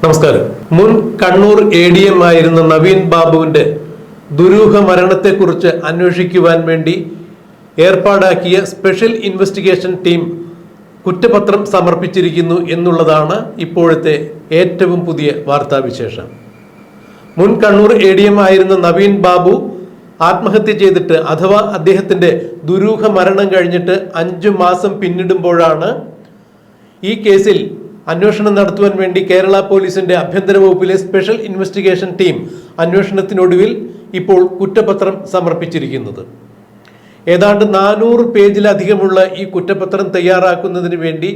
നമസ്കാരം. മുൻ Kannur A D M ആയിരുന്ന നവീൻ ബാബുവിന്റെ ദുരൂഹ മരണത്തെക്കുറിച്ച് അന്വേഷിക്കുവാൻ വേണ്ടി ഏർപ്പാടാക്കിയ സ്പെഷ്യൽ ഇൻവെസ്റ്റിഗേഷൻ ടീം കുറ്റപത്രം സമർപ്പിച്ചിരിക്കുന്നു എന്നുള്ളതാണ് ഇപ്പോഴത്തെ ഏറ്റവും പുതിയ വാർത്താവിശേഷം. മുൻ കണ്ണൂർ എ ഡി എം ആയിരുന്ന നവീൻ ബാബു ആത്മഹത്യ ചെയ്തിട്ട് അഥവാ അദ്ദേഹത്തിന്റെ ദുരൂഹ മരണം കഴിഞ്ഞിട്ട് അഞ്ചു മാസം പിന്നിടുമ്പോഴാണ് ഈ കേസിൽ അന്വേഷണം നടത്തുവാൻ വേണ്ടി കേരള പോലീസിന്റെ ആഭ്യന്തര വകുപ്പിലെ സ്പെഷ്യൽ ഇൻവെസ്റ്റിഗേഷൻ ടീം അന്വേഷണത്തിനൊടുവിൽ ഇപ്പോൾ കുറ്റപത്രം സമർപ്പിച്ചിരിക്കുന്നത്. ഏതാണ്ട് നാനൂറ് പേജിലധികമുള്ള ഈ കുറ്റപത്രം തയ്യാറാക്കുന്നതിന് വേണ്ടി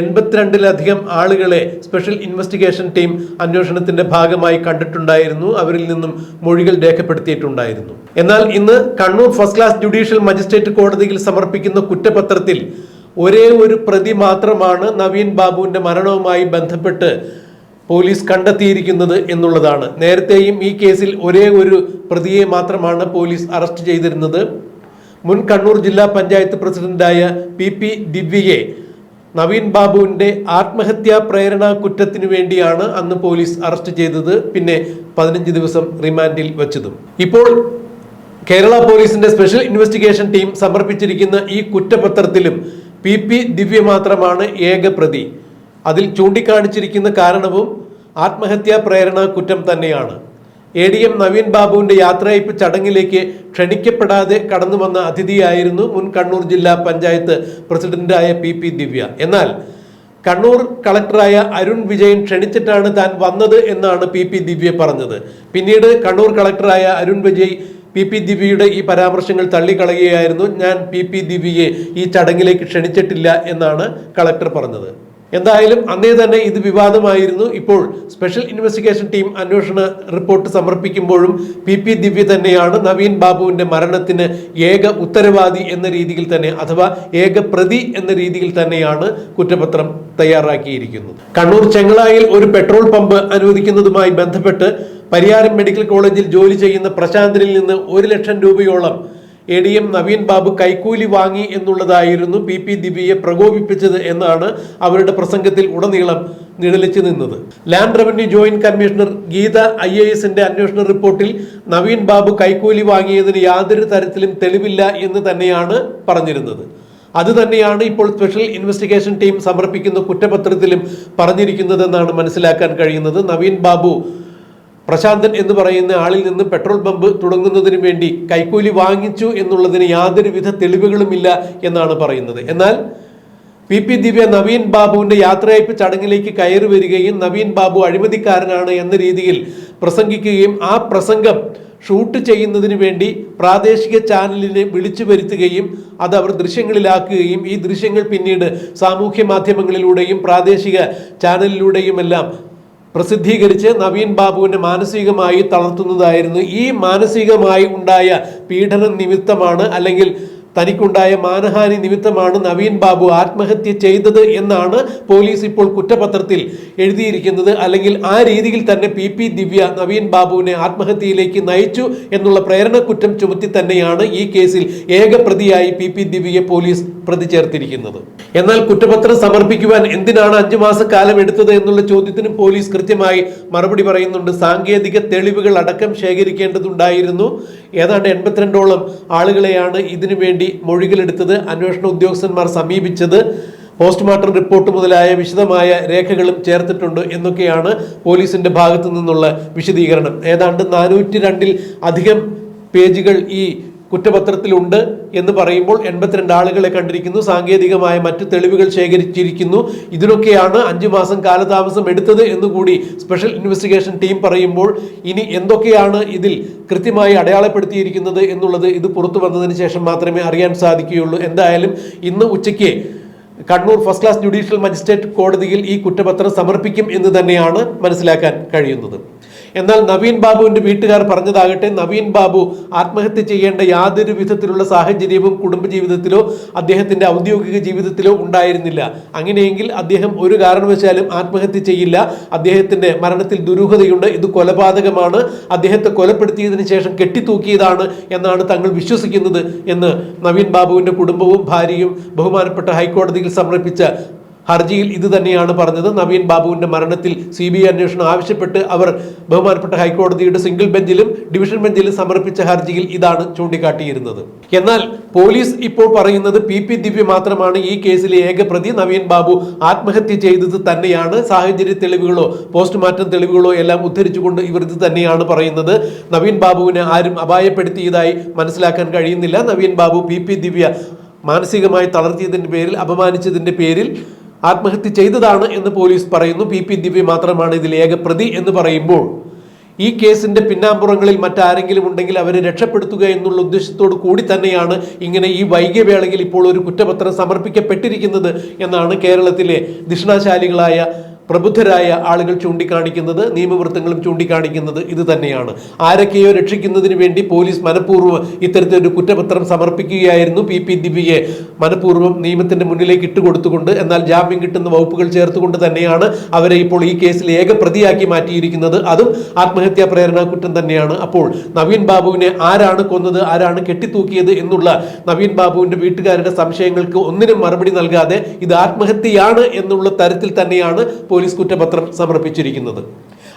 എൺപത്തിരണ്ടിലധികം ആളുകളെ സ്പെഷ്യൽ ഇൻവെസ്റ്റിഗേഷൻ ടീം അന്വേഷണത്തിന്റെ ഭാഗമായി കണ്ടിട്ടുണ്ടായിരുന്നു. അവരിൽ നിന്നും മൊഴികൾ രേഖപ്പെടുത്തിയിട്ടുണ്ടായിരുന്നു. എന്നാൽ ഇന്ന് Kannur first class judicial magistrate കോടതിയിൽ സമർപ്പിക്കുന്ന കുറ്റപത്രത്തിൽ ഒരേ ഒരു പ്രതി മാത്രമാണ് നവീൻ ബാബുവിന്റെ മരണവുമായി ബന്ധപ്പെട്ട് പോലീസ് കണ്ടെത്തിയിരിക്കുന്നത് എന്നുള്ളതാണ്. നേരത്തെയും ഈ കേസിൽ ഒരേ ഒരു പ്രതിയെ മാത്രമാണ് പോലീസ് അറസ്റ്റ് ചെയ്തിരുന്നത്. മുൻ കണ്ണൂർ ജില്ലാ പഞ്ചായത്ത് പ്രസിഡന്റായ പി പി ദിവ്യയെ നവീൻ ബാബുവിന്റെ ആത്മഹത്യാ പ്രേരണ കുറ്റത്തിനു വേണ്ടിയാണ് അന്ന് പോലീസ് അറസ്റ്റ് ചെയ്തത്. പിന്നെ പതിനഞ്ച് ദിവസം റിമാൻഡിൽ വെച്ചതും. ഇപ്പോൾ കേരള പോലീസിന്റെ സ്പെഷ്യൽ ഇൻവെസ്റ്റിഗേഷൻ ടീം സമർപ്പിച്ചിരിക്കുന്ന ഈ കുറ്റപത്രത്തിലും പി പി ദിവ്യ മാത്രമാണ് ഏക പ്രതി. അതിൽ ചൂണ്ടിക്കാണിച്ചിരിക്കുന്ന കാരണവും ആത്മഹത്യാ പ്രേരണ കുറ്റം തന്നെയാണ്. എ ഡി എം നവീൻ ബാബുവിന്റെ യാത്രയയപ്പ് ചടങ്ങിലേക്ക് ക്ഷണിക്കപ്പെടാതെ കടന്നു വന്ന അതിഥിയായിരുന്നു മുൻ കണ്ണൂർ ജില്ലാ പഞ്ചായത്ത് പ്രസിഡന്റായ പി പി ദിവ്യ. എന്നാൽ കണ്ണൂർ കളക്ടറായ അരുൺ വിജയൻ ക്ഷണിച്ചിട്ടാണ് താൻ വന്നത് എന്നാണ് പി പി ദിവ്യ പറഞ്ഞത്. പിന്നീട് കണ്ണൂർ കളക്ടറായ അരുൺ വിജയ് പി പി ദിവ്യയുടെ ഈ പരാമർശങ്ങൾ തള്ളിക്കളയുകയായിരുന്നു. ഞാൻ പി പി ദിവ്യയെ ഈ ചടങ്ങിലേക്ക് ക്ഷണിച്ചിട്ടില്ല എന്നാണ് കളക്ടർ പറഞ്ഞത്. എന്തായാലും അന്നേ തന്നെ ഇത് വിവാദമായിരുന്നു. ഇപ്പോൾ സ്പെഷ്യൽ ഇൻവെസ്റ്റിഗേഷൻ ടീം അന്വേഷണ റിപ്പോർട്ട് സമർപ്പിക്കുമ്പോഴും പി പി ദിവ്യ തന്നെയാണ് നവീൻ ബാബുവിന്റെ മരണത്തിന് ഏക ഉത്തരവാദി എന്ന രീതിയിൽ തന്നെ അഥവാ ഏക പ്രതി എന്ന രീതിയിൽ തന്നെയാണ് കുറ്റപത്രം തയ്യാറാക്കിയിരിക്കുന്നത്. കണ്ണൂർ ചെങ്ങളായിൽ ഒരു പെട്രോൾ പമ്പ് അനുവദിക്കുന്നതുമായി ബന്ധപ്പെട്ട് പരിയാരം മെഡിക്കൽ കോളേജിൽ ജോലി ചെയ്യുന്ന പ്രശാന്തനിൽ നിന്ന് ഒരു ലക്ഷം രൂപയോളം A D M Naveen Babu കൈക്കൂലി വാങ്ങി എന്നുള്ളതായിരുന്നു പി പി ദിവ്യയെ പ്രകോപിപ്പിച്ചത് എന്നാണ് അവരുടെ പ്രസംഗത്തിൽ ഉടനീളം നിഴലിച്ചു നിന്നത്. Land revenue joint commissioner Geetha I A എസിന്റെ അന്വേഷണ റിപ്പോർട്ടിൽ നവീൻ ബാബു കൈക്കൂലി വാങ്ങിയതിന് യാതൊരു തരത്തിലും തെളിവില്ല എന്ന് തന്നെയാണ് പറഞ്ഞിരുന്നത്. അതുതന്നെയാണ് ഇപ്പോൾ സ്പെഷ്യൽ ഇൻവെസ്റ്റിഗേഷൻ ടീം സമർപ്പിക്കുന്ന കുറ്റപത്രത്തിലും പറഞ്ഞിരിക്കുന്നതെന്നാണ് മനസ്സിലാക്കാൻ കഴിയുന്നത്. നവീൻ ബാബു പ്രശാന്തൻ എന്ന് പറയുന്ന ആളിൽ നിന്ന് പെട്രോൾ പമ്പ് തുടങ്ങുന്നതിന് വേണ്ടി കൈക്കൂലി വാങ്ങിച്ചു എന്നുള്ളതിന് യാതൊരുവിധ തെളിവുകളുമില്ല എന്നാണ് പറയുന്നത്. എന്നാൽ പി പി ദിവ്യ നവീൻ ബാബുവിന്റെ യാത്രയയപ്പ് ചടങ്ങിലേക്ക് കയറി വരികയും നവീൻ ബാബു അഴിമതിക്കാരനാണ് എന്ന രീതിയിൽ പ്രസംഗിക്കുകയും ആ പ്രസംഗം ഷൂട്ട് ചെയ്യുന്നതിന് വേണ്ടി പ്രാദേശിക ചാനലിനെ വിളിച്ചു വരുത്തുകയും അത് അവർ ദൃശ്യങ്ങളിലാക്കുകയും ഈ ദൃശ്യങ്ങൾ പിന്നീട് സാമൂഹ്യ മാധ്യമങ്ങളിലൂടെയും പ്രാദേശിക ചാനലിലൂടെയും എല്ലാം പ്രസിദ്ധീകരിച്ച് നവീൻ ബാബുവിനെ മാനസികമായി തളർത്തുന്നതായിരുന്നു ഈ മാനസികമായി ഉണ്ടായ പീഡനം നിമിത്തമാണ് അല്ലെങ്കിൽ തനിക്കുണ്ടായ മാനഹാനി നിമിത്തമാണ് നവീൻ ബാബു ആത്മഹത്യ ചെയ്തത് എന്നാണ് പോലീസ് ഇപ്പോൾ കുറ്റപത്രത്തിൽ എഴുതിയിരിക്കുന്നത്. അല്ലെങ്കിൽ ആ രീതിയിൽ തന്നെ പി പി ദിവ്യ നവീൻ ബാബുവിനെ ആത്മഹത്യയിലേക്ക് നയിച്ചു എന്നുള്ള പ്രേരണ കുറ്റം ചുമത്തി തന്നെയാണ് ഈ കേസിൽ ഏക പ്രതിയായി പി പി ദിവ്യയെ പോലീസ് പ്രതി ചേർത്തിരിക്കുന്നത്. എന്നാൽ കുറ്റപത്രം സമർപ്പിക്കുവാൻ എന്തിനാണ് അഞ്ചു മാസ കാലം എടുത്തത് എന്നുള്ള ചോദ്യത്തിന് പോലീസ് കൃത്യമായി മറുപടി പറയുന്നുണ്ട്. സാങ്കേതിക തെളിവുകൾ അടക്കം ശേഖരിക്കേണ്ടതുണ്ടായിരുന്നു. ഏതാണ്ട് എൺപത്തിരണ്ടോളം ആളുകളെയാണ് ഇതിനു വേണ്ടി മൊഴികളെടുത്തത് അന്വേഷണ ഉദ്യോഗസ്ഥന്മാർ സമീപിച്ചത് പോസ്റ്റ്മോർട്ടം റിപ്പോർട്ട് മുതലായ വിശദമായ രേഖകളും ചേർത്തിട്ടുണ്ട് എന്നൊക്കെയാണ് പോലീസിന്റെ ഭാഗത്തു നിന്നുള്ള വിശദീകരണം. ഏതാണ്ട് നാനൂറ്റി രണ്ടിൽ അധികം പേജുകൾ ഈ കുറ്റപത്രത്തിലുണ്ട് എന്ന് പറയുമ്പോൾ എൺപത്തിരണ്ട് ആളുകളെ കണ്ടിരിക്കുന്നു. സാങ്കേതികമായ മറ്റ് തെളിവുകൾ ശേഖരിച്ചിരിക്കുന്നു. ഇതിനൊക്കെയാണ് അഞ്ചു മാസം കാലതാമസം എടുത്തത് എന്നുകൂടി സ്പെഷ്യൽ ഇൻവെസ്റ്റിഗേഷൻ ടീം പറയുമ്പോൾ ഇനി എന്തൊക്കെയാണ് ഇതിൽ കൃത്യമായി അടയാളപ്പെടുത്തിയിരിക്കുന്നത് എന്നുള്ളത് ഇത് പുറത്തു വന്നതിന് ശേഷം മാത്രമേ അറിയാൻ സാധിക്കുകയുള്ളൂ. എന്തായാലും ഇന്ന് ഉച്ചയ്ക്ക് Kannur first class judicial magistrate കോടതിയിൽ ഈ കുറ്റപത്രം സമർപ്പിക്കും എന്ന് തന്നെയാണ് മനസ്സിലാക്കാൻ കഴിയുന്നത്. എന്നാൽ നവീൻ ബാബുവിന്റെ വീട്ടുകാർ പറഞ്ഞതാകട്ടെ നവീൻ ബാബു ആത്മഹത്യ ചെയ്യേണ്ട യാതൊരു വിധത്തിലുള്ള സാഹചര്യവും കുടുംബജീവിതത്തിലോ അദ്ദേഹത്തിന്റെ ഔദ്യോഗിക ജീവിതത്തിലോ ഉണ്ടായിരുന്നില്ല. അങ്ങനെയെങ്കിൽ അദ്ദേഹം ഒരു കാരണവശാലും ആത്മഹത്യ ചെയ്യില്ല. അദ്ദേഹത്തിന്റെ മരണത്തിൽ ദുരൂഹതയുണ്ട്. ഇത് കൊലപാതകമാണ്. അദ്ദേഹത്തെ കൊലപ്പെടുത്തിയതിനു ശേഷം കെട്ടിത്തൂക്കിയതാണ് എന്നാണ് തങ്ങൾ വിശ്വസിക്കുന്നത് എന്ന് നവീൻ ബാബുവിന്റെ കുടുംബവും ഭാര്യയും ബഹുമാനപ്പെട്ട ഹൈക്കോടതിയിൽ സമർപ്പിച്ച ഹർജിയിൽ ഇത് തന്നെയാണ് പറഞ്ഞത്. നവീൻ ബാബുവിന്റെ മരണത്തിൽ സി ബി ഐ അന്വേഷണം ആവശ്യപ്പെട്ട് അവർ ബഹുമാനപ്പെട്ട ഹൈക്കോടതിയുടെ സിംഗിൾ ബെഞ്ചിലും ഡിവിഷൻ ബെഞ്ചിലും സമർപ്പിച്ച ഹർജിയിൽ ഇതാണ് ചൂണ്ടിക്കാട്ടിയിരുന്നത്. എന്നാൽ പോലീസ് ഇപ്പോൾ പറയുന്നത് പി പി ദിവ്യ മാത്രമാണ് ഈ കേസിലെ ഏക പ്രതി. നവീൻ ബാബു ആത്മഹത്യ ചെയ്തത് തന്നെയാണ്. സാഹചര്യ തെളിവുകളോ പോസ്റ്റ്മോർട്ടം തെളിവുകളോ എല്ലാം ഉദ്ധരിച്ചുകൊണ്ട് ഇവർ ഇത് തന്നെയാണ് പറയുന്നത്. നവീൻ ബാബുവിനെ ആരും അപായപ്പെടുത്തിയതായി മനസ്സിലാക്കാൻ കഴിയുന്നില്ല. നവീൻ ബാബു പി പി ദിവ്യ മാനസികമായി തളർത്തിയതിന്റെ പേരിൽ അപമാനിച്ചതിന്റെ പേരിൽ ആത്മഹത്യ ചെയ്തതാണ് എന്ന് പോലീസ് പറയുന്നു. പി പി ദിവ്യ മാത്രമാണ് ഇതിൽ ഏക പ്രതി എന്ന് പറയുമ്പോൾ ഈ കേസിന്റെ പിന്നാമ്പുറങ്ങളിൽ മറ്റാരെങ്കിലും ഉണ്ടെങ്കിൽ അവരെ രക്ഷപ്പെടുത്തുക എന്നുള്ള ഉദ്ദേശത്തോടു കൂടി തന്നെയാണ് ഇങ്ങനെ ഈ വൈകിയ വേളയിൽ ഇപ്പോൾ ഒരു കുറ്റപത്രം സമർപ്പിക്കപ്പെട്ടിരിക്കുന്നത് എന്നാണ് കേരളത്തിലെ ദിഷണാശാലികളായ പ്രബുദ്ധരായ ആളുകൾ ചൂണ്ടിക്കാണിക്കുന്നത് നിയമവൃത്തങ്ങളും ചൂണ്ടിക്കാണിക്കുന്നത് ഇത് തന്നെയാണ്. ആരൊക്കെയോ രക്ഷിക്കുന്നതിന് വേണ്ടി പോലീസ് മനഃപൂർവം ഇത്തരത്തിലൊരു കുറ്റപത്രം സമർപ്പിക്കുകയായിരുന്നു പി പി ദിവ്യയെ. മനഃപൂർവം നിയമത്തിന്റെ മുന്നിലേക്ക് ഇട്ടുകൊടുത്തുകൊണ്ട് എന്നാൽ ജാമ്യം കിട്ടുന്ന വകുപ്പുകൾ ചേർത്തുകൊണ്ട് തന്നെയാണ് അവരെ ഇപ്പോൾ ഈ കേസിൽ ഏക പ്രതിയാക്കി മാറ്റിയിരിക്കുന്നത്. അതും ആത്മഹത്യാ പ്രേരണ കുറ്റം തന്നെയാണ്. അപ്പോൾ നവീൻ ബാബുവിനെ ആരാണ് കൊന്നത് ആരാണ് കെട്ടിത്തൂക്കിയത് എന്നുള്ള നവീൻ ബാബുവിന്റെ വീട്ടുകാരുടെ സംശയങ്ങൾക്ക് ഒന്നിനും മറുപടി നൽകാതെ ഇത് ആത്മഹത്യയാണ് എന്നുള്ള തരത്തിൽ തന്നെയാണ് പോലീസ് കുറ്റപത്രം സമർപ്പിച്ചിരിക്കുന്നത്.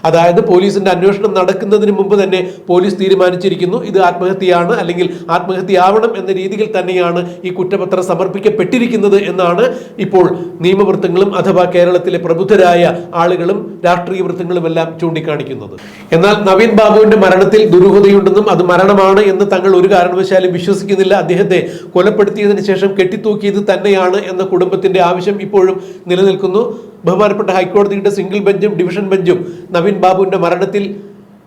അതായത് പോലീസിന്റെ അന്വേഷണം നടക്കുന്നതിന് മുമ്പ് തന്നെ പോലീസ് തീരുമാനിച്ചിരിക്കുന്നു ഇത് ആത്മഹത്യയാണ് അല്ലെങ്കിൽ ആത്മഹത്യയാവണം എന്ന രീതിയിൽ തന്നെയാണ് ഈ കുറ്റപത്രം സമർപ്പിക്കപ്പെട്ടിരിക്കുന്നത് എന്നാണ് ഇപ്പോൾ നിയമവൃത്തങ്ങളും അഥവാ കേരളത്തിലെ പ്രബുദ്ധരായ ആളുകളും രാഷ്ട്രീയ വൃത്തങ്ങളും എല്ലാം ചൂണ്ടിക്കാണിക്കുന്നത്. എന്നാൽ നവീൻ ബാബുവിന്റെ മരണത്തിൽ ദുരൂഹതയുണ്ടെന്നും അത് മരണമാണ് എന്ന് തങ്ങൾ ഒരു കാരണവശാലും വിശ്വസിക്കുന്നില്ല. അദ്ദേഹത്തെ കൊലപ്പെടുത്തിയതിനു ശേഷം കെട്ടിത്തൂക്കിയത് തന്നെയാണ് എന്ന കുടുംബത്തിന്റെ ആവശ്യം ഇപ്പോഴും നിലനിൽക്കുന്നു. ബഹുമാനപ്പെട്ട ഹൈക്കോടതിയുടെ സിംഗിൾ ബെഞ്ചും ഡിവിഷൻ ബെഞ്ചും നവീൻ ബാബുവിന്റെ മരണത്തിൽ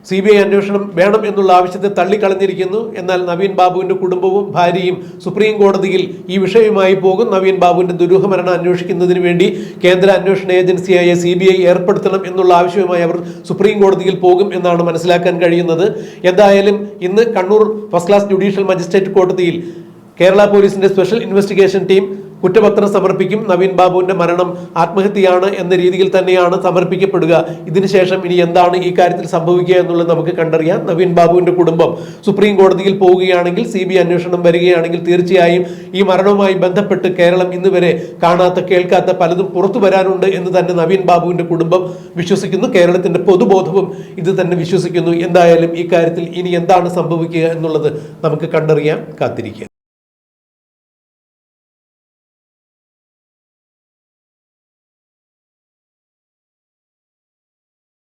സി ബി ഐ അന്വേഷണം വേണം എന്നുള്ള ആവശ്യത്തെ തള്ളിക്കളഞ്ഞിരിക്കുന്നു. എന്നാൽ നവീൻ ബാബുവിന്റെ കുടുംബവും ഭാര്യയും സുപ്രീം കോടതിയിൽ ഈ വിഷയവുമായി പോകും. നവീൻ ബാബുവിന്റെ ദുരൂഹമരണം അന്വേഷിക്കുന്നതിന് വേണ്ടി കേന്ദ്ര അന്വേഷണ ഏജൻസിയായ സി ബി ഐ ഏർപ്പെടുത്തണം എന്നുള്ള ആവശ്യവുമായി അവർ സുപ്രീം കോടതിയിൽ പോകും എന്നാണ് മനസ്സിലാക്കാൻ കഴിയുന്നത്. എന്തായാലും ഇന്ന് Kannur first class judicial magistrate കോടതിയിൽ കേരള പോലീസിന്റെ സ്പെഷ്യൽ ഇൻവെസ്റ്റിഗേഷൻ ടീം കുറ്റപത്രം സമർപ്പിക്കും. നവീൻ ബാബുവിന്റെ മരണം ആത്മഹത്യയാണ് എന്ന രീതിയിൽ തന്നെയാണ് സമർപ്പിക്കപ്പെടുക. ഇതിനുശേഷം ഇനി എന്താണ് ഈ കാര്യത്തിൽ സംഭവിക്കുക എന്നുള്ളത് നമുക്ക് കണ്ടറിയാം. നവീൻ ബാബുവിന്റെ കുടുംബം സുപ്രീം കോടതിയിൽ പോവുകയാണെങ്കിൽ സി ബി അന്വേഷണം വരികയാണെങ്കിൽ തീർച്ചയായും ഈ മരണവുമായി ബന്ധപ്പെട്ട് കേരളം ഇന്ന് വരെ കാണാത്ത കേൾക്കാത്ത പലതും പുറത്തു വരാനുണ്ട് എന്ന് തന്നെ നവീൻ ബാബുവിന്റെ കുടുംബം വിശ്വസിക്കുന്നു. കേരളത്തിന്റെ പൊതുബോധവും ഇത് തന്നെ വിശ്വസിക്കുന്നു. എന്തായാലും ഈ കാര്യത്തിൽ ഇനി എന്താണ് സംഭവിക്കുക എന്നുള്ളത് നമുക്ക് കണ്ടറിയാം. കാത്തിരിക്കാം